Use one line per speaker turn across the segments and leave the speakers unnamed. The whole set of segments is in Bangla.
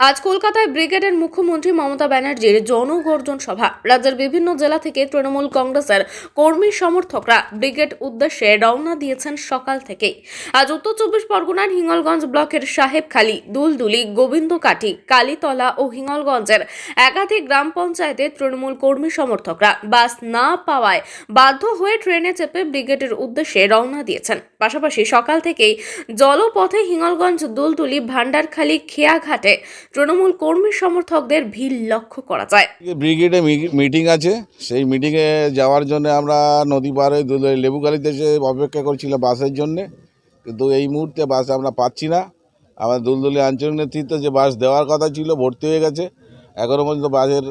আজ কলকাতায় ব্রিগেডের মুখ্যমন্ত্রী মমতা ব্যানার্জির জনগর্জন সভা। রাজ্যের বিভিন্ন জেলা থেকে তৃণমূল কংগ্রেসের কর্মী সমর্থকরা ব্রিগেড উদ্দেশ্যে রওনা দিয়েছেন সকাল থেকেই। আজ উত্তর চব্বিশ পরগনার হিঙ্গলগঞ্জ ব্লকের সাহেবখালী, দুলদুলি, গোবিন্দকাঠি, কালীতলা ও হিঙ্গলগঞ্জের একাধিক গ্রাম পঞ্চায়েতে তৃণমূল কর্মী সমর্থকরা বাস না পাওয়ায় বাধ্য হয়ে ট্রেনে চেপে ব্রিগেডের উদ্দেশ্যে রওনা দিয়েছেন। পাশাপাশি সকাল থেকেই জলপথে হিঙ্গলগঞ্জ, দুলদুলি ভান্ডারখালী খেয়াঘাটে তৃণমূল কর্মী সমর্থকদের ভিড় লক্ষ্য করা যায়।
ব্রিগেডে মিটিং আছে। সেই মিটিংয়ে যাওয়ার জন্য আমরা নদী পাড়ে লেবুখালিতে এসে অপেক্ষা করছিলাম বাসের জন্যে। কিন্তু এই মুহূর্তে বাস আমরা পাচ্ছি না। আমার দুলদুলি আঞ্চলিক নেতৃত্ব যে বাস দেওয়ার কথা ছিল, ভর্তি হয়ে গেছে। এখনও পর্যন্ত বাসের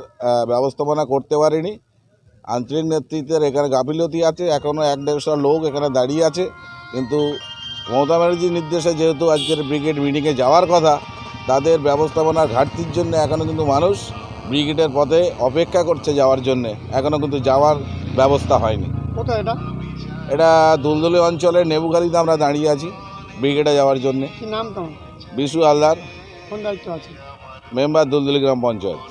ব্যবস্থাপনা করতে পারেনি। আঞ্চলিক নেতৃত্বের এখানে গাফিলতি আছে। এখনও এক দেড়শো লোক এখানে দাঁড়িয়ে আছে। কিন্তু মমতা ব্যানার্জির নির্দেশে যেহেতু আজকের ব্রিগেড মিটিংয়ে যাওয়ার কথা তাদের ব্যবস্থাপনার ঘাটতির জন্য এখনও কিন্তু মানুষ ব্রিগেডের পথে অপেক্ষা করছে যাওয়ার জন্য। এখনও কিন্তু যাওয়ার ব্যবস্থা হয়নি।
কোথায় এটা?
এটা দুলদুলি অঞ্চলের নেবুখালিতে আমরা দাঁড়িয়ে আছি ব্রিগেডে যাওয়ার জন্য।
কি নাম তোমার?
বিশু হালদার।
কোন দায়িত্ব আছে?
মেম্বার দুলদুলি গ্রাম পঞ্চায়েত।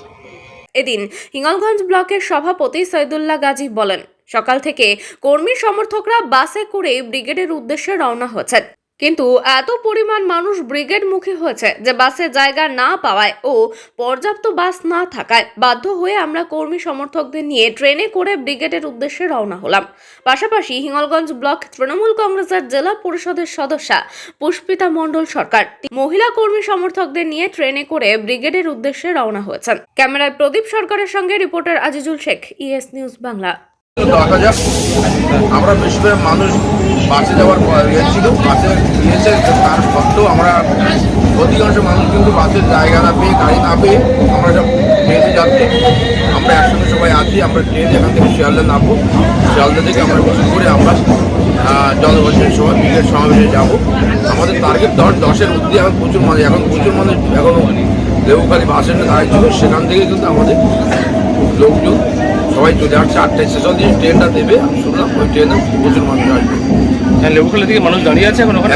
এদিন হিঙ্গলগঞ্জ ব্লকের সভাপতি সৈদুল্লাহ গাজী বলেন সকাল থেকে কর্মী সমর্থকরা বাসে করে ব্রিগেডের উদ্দেশ্যে রওনা হয়েছেন। কিন্তু এত পরিমাণ মানুষ ব্রিগেড মুখী হয়েছে যে বাসে জায়গা না পাওয়ায় ও পর্যাপ্ত বাস না থাকায় বাধ্য হয়ে আমরা কর্মী সমর্থকদের নিয়ে ট্রেনে করে ব্রিগেডের উদ্দেশ্যে রওনা হলাম। পাশাপাশি হিঙ্গলগঞ্জ ব্লক তৃণমূল কংগ্রেসের জেলা পরিষদের সদস্যা পুষ্পিতা মণ্ডল সরকার মহিলা কর্মী সমর্থকদের নিয়ে ট্রেনে করে ব্রিগেডের উদ্দেশ্যে রওনা হয়েছেন। ক্যামেরায় প্রদীপ সরকারের সঙ্গে reporter Azizul Sheikh, ES news Bangla.
দেখা যাক। আমরা বেশিরভাগ মানুষ বাসে যাওয়ার প- ইয়ে ছিল, বাসে গিয়েছে, তার সত্ত্বেও আমরা অধিকাংশ মানুষ কিন্তু বাসের জায়গা না পেয়ে, গাড়ি না পেয়ে আমরা সব ট্রেনে যাচ্ছি। আমরা একসঙ্গে সবাই আছি, আমরা ট্রেন এখান থেকে শিয়ালদা নামবো, শিয়ালদা থেকে আমরা মিছিল করে আমরা জলবর্ষের সময় বিকেল সমাবেশে যাব। আমাদের টার্গেট দশ দশের মধ্যে এখন প্রচুর মানুষ, এখন প্রচুর মানুষ এখনও লেবুখালি বাসের দাঁড়িয়ে সেখান থেকে কিন্তু আমাদের লোকজন সবাই চলে আসছে আটটায় শেষ দিয়ে ট্রেনটা দেবে, আমি শুনলাম ওই ট্রেনে প্রচুর মানুষ আসবে।
হ্যাঁ লেবুখালি থেকে মানুষ দাঁড়িয়ে আছে এখন ওখানে?